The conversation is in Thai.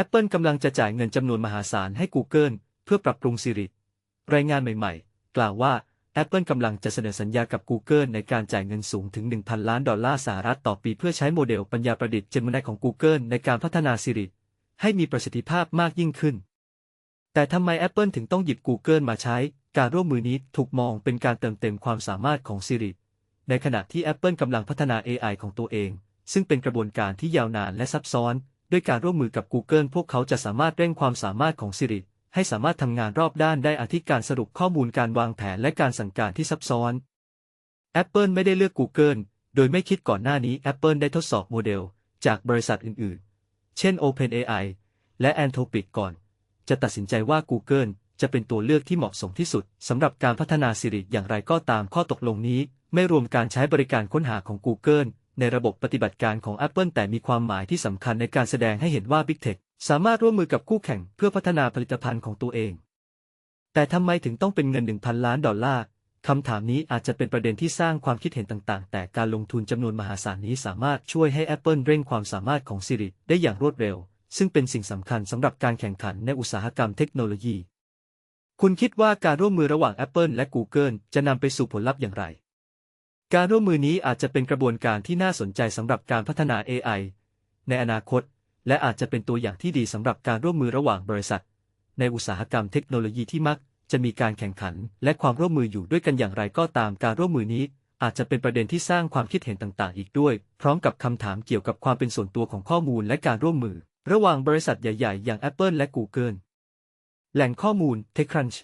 Apple กำลังจะจ่ายเงินจำนวนมหาศาลให้ Google เพื่อปรับปรุง Siri รายงานใหม่ๆ กล่าวว่า Apple กำลังจะเสนอสัญญากับ Google ในการจ่ายเงินสูงถึง 1,000 ล้านดอลลาร์สหรัฐต่อปีเพื่อใช้โมเดลปัญญาประดิษฐ์ Gemini ของ Google ในการพัฒนา Siri ให้มีประสิทธิภาพมากยิ่งขึ้น แต่ทำไม Apple ถึงต้องหยิบ Google มาใช้ การร่วมมือนี้ถูกมองเป็นการเติมเต็มความสามารถของ Siri ในขณะที่ Apple กำลังพัฒนา AI ของตัวเอง ซึ่งเป็นกระบวนการที่ยาวนานและซับซ้อน ด้วยการร่วมมือกับ Google พวกเขาจะสามารถเร่งความสามารถของ Siri ให้สามารถทำงานรอบด้านได้อาทิการสรุปข้อมูลการวางแผนและการสั่งการที่ซับซ้อน Apple ไม่ได้เลือก Google โดยไม่คิดก่อนหน้านี้ Apple ได้ทดสอบโมเดล จากบริษัทอื่นๆ เช่น OpenAI และ Anthropic ก่อน จะตัดสินใจว่า Google จะเป็นตัวเลือกที่เหมาะสมที่สุดสำหรับการพัฒนา Siri อย่างไรก็ตามข้อตกลงนี้ ไม่รวมการใช้บริการค้นหาของ Google ในระบบปฏิบัติการของ Apple แต่มีความหมายที่สำคัญในการแสดงให้เห็นว่า Big Tech สามารถร่วมมือกับคู่แข่งเพื่อพัฒนาผลิตภัณฑ์ของตัวเอง แต่ทำไมถึงต้องเป็นเงิน 1,000 ล้านดอลลาร์คำถามนี้อาจจะเป็นประเด็นที่สร้างความคิดเห็นต่าง ๆ แต่การลงทุนจำนวนมหาศาลนี้สามารถช่วยให้ Apple เร่งความสามารถของ Siri ได้อย่างรวดเร็ว ซึ่งเป็นสิ่งสำคัญสำหรับการแข่งขันในอุตสาหกรรมเทคโนโลยี คุณคิดว่าการร่วมมือระหว่าง Apple และ Google จะนำไปสู่ผลลัพธ์อย่างไร การร่วมมือนี้อาจจะเป็นกระบวนการที่น่าสนใจสำหรับการพัฒนา AI ในอนาคต และอาจจะเป็นตัวอย่างที่ดีสำหรับการร่วมมือระหว่างบริษัท ในอุตสาหกรรมเทคโนโลยีที่มัก จะมีการแข่งขัน และความร่วมมืออยู่ด้วยกันอย่างไรก็ตามการร่วมมือนี้ อาจจะเป็นประเด็นที่สร้างความคิดเห็นต่าง ๆ อีกด้วย พร้อมกับคำถามเกี่ยวกับความเป็นส่วนตัวของข้อมูลและการร่วมมือ ระหว่างบริษัทใหญ่ ๆ อย่าง Apple และ Google แหล่งข้อมูล TechCrunch